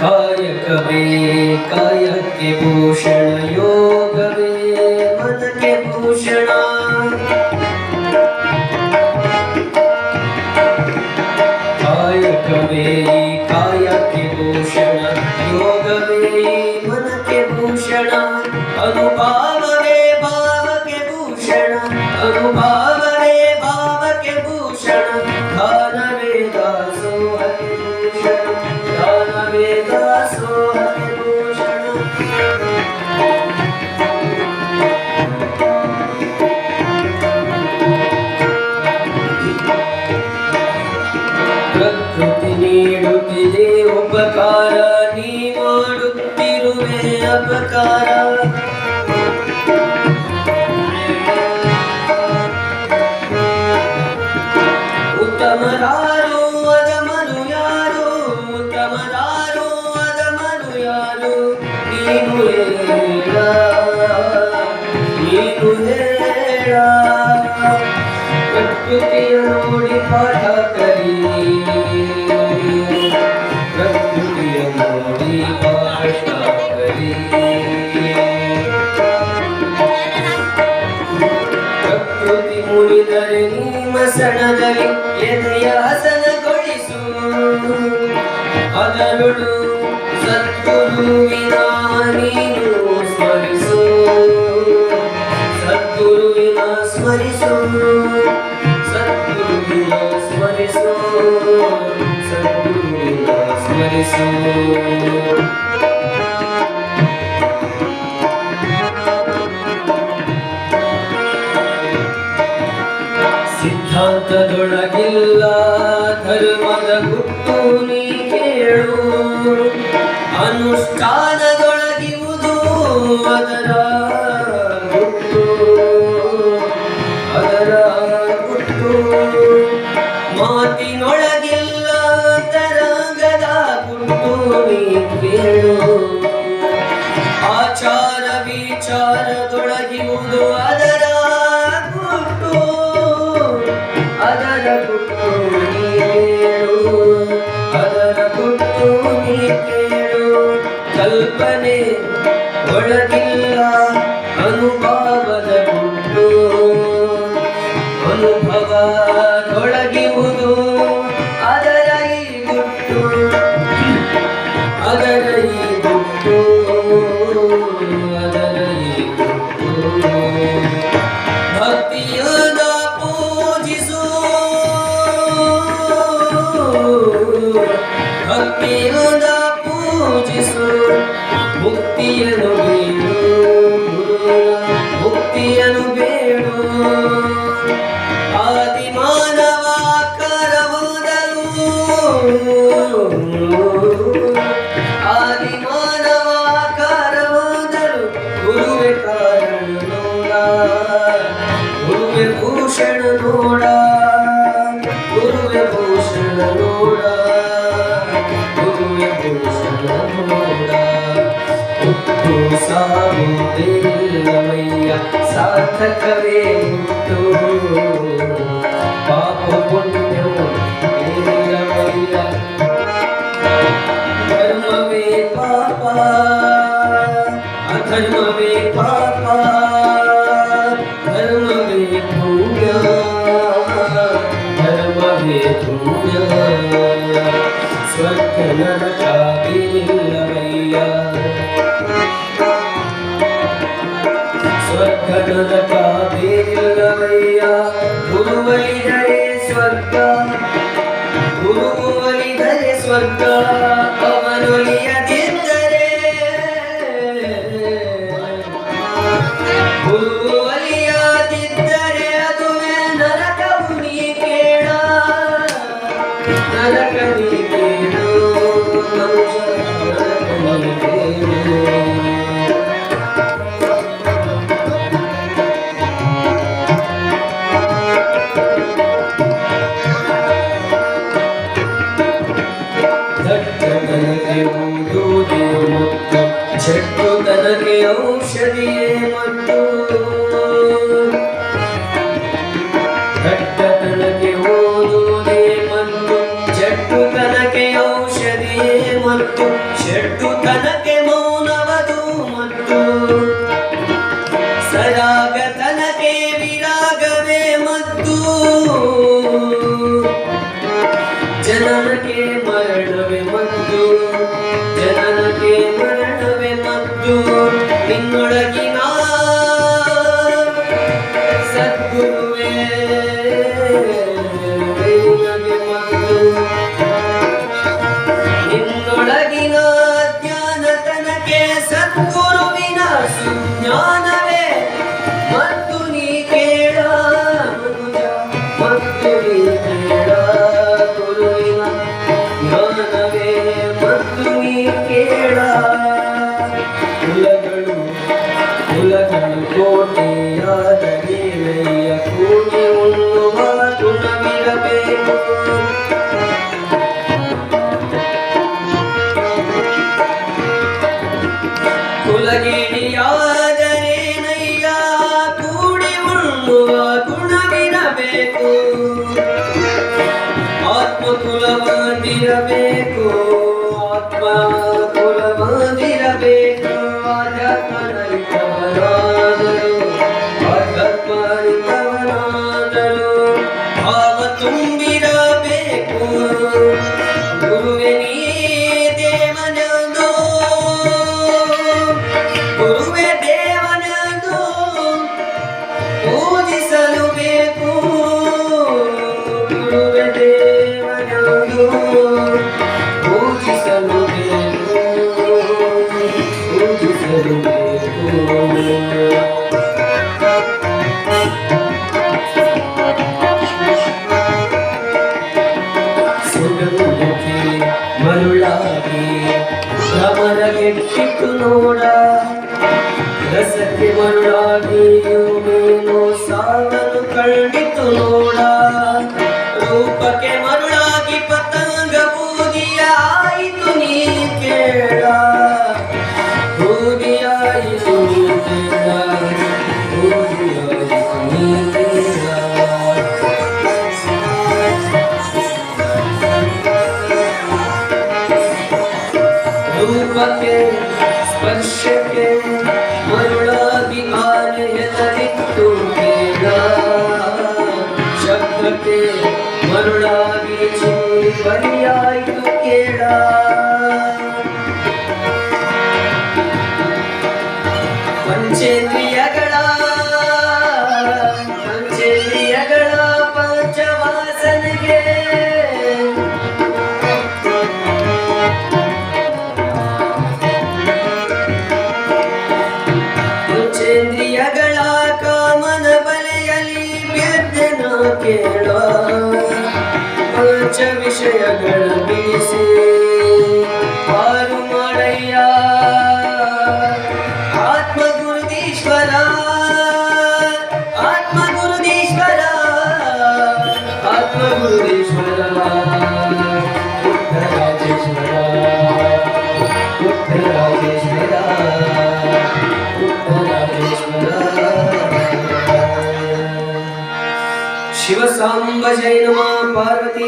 કાયક મે કાયક કે ભૂષણ યોગ મે મન કે ભૂષણ. કાયક મે કાયક ભૂષણ યોગ મે મન કે ભૂષણ. અનુભવ ಪ್ರಕೃತಿಯ ನೋಡಿ ಪಾಠ ಕಲಿ ಮುಳಿದರೆ ನಿಮ್ಮ ಸಣದಲ್ಲಿ ಎದೆಯ ಹಸನಗೊಳಿಸು. ಅದರೊಳು ಸದ್ಗುರುವಿನ ನೀನು ಸ್ಮರಿಸು. ಸದ್ಗುರುವಿನ ಸ್ಮರಿಸು. ಸದ್ಗುರುವಿನ ಸ್ಮರಿಸು. ಸದ್ಗುರುವಿನ ಸ್ಮರಿಸು. ಸಿದ್ಧಾಂತದೊಳಗಿಲ್ಲ ಧರ್ಮದ ಗುಟ್ಟು ನೀ ಕೇಳು. ಅನುಷ್ಠಾನದೊಳಗಿವುದು ಅದರ ಗುಟ್ಟು. ಅದರ ಗುಟ್ಟು. ಮಾತಿನೊಳಗಿಲ್ಲ ಭಕ್ತಿಯಾದ ಪೂಜಿಸು. ಮುಕ್ತಿಯನ್ನು ಬೇಡು ಮುಕ್ತಿಯನ್ನು ಬೇಡು. ಹುಟ್ಟು ಸಾಗುವುದಿಲ್ಲವಯ್ಯ ಸಾರ್ಥಕವೇ ಹುಟ್ಟು ಪಾಪ ಪುಣ್ಯವು ಏನಿಲ್ಲವಯ್ಯ ಧರ್ಮವೇ ಪಾಪ ಅಧರ್ಮವೇ ಪಾಪ ಸ್ವರ್ಗ ನರಕಾವಿಲ್ಲವಯ್ಯ ಗುರುವಲಿದರೆ ಸ್ವರ್ಗ. ಗುರು ಒಲಿದರೆ ಸ್ವರ್ಗ. ಅವನೊಲಿಯದಿದ್ದರೆ ಗುರು Oh. ಕೆಟ್ಟಿಟ್ಟು ನೋಡ ರಸಕ್ಕೆ ಮರುಳಾಗಿಯೂ ನೀನು ಸಾಗಲು ಕಂಡಿತು ನೋಡ. அக்ஷய கணபீசே பாருமடையா ஆத்ம குருதீஸ்வரா ஆத்ம குருதீஸ்வரா ஆத்ம குருதீஸ்வரா உத்தராஜேஸ்வரா உத்தராஜேஸ்வரா शिवसाम्बजै नमः पार्वती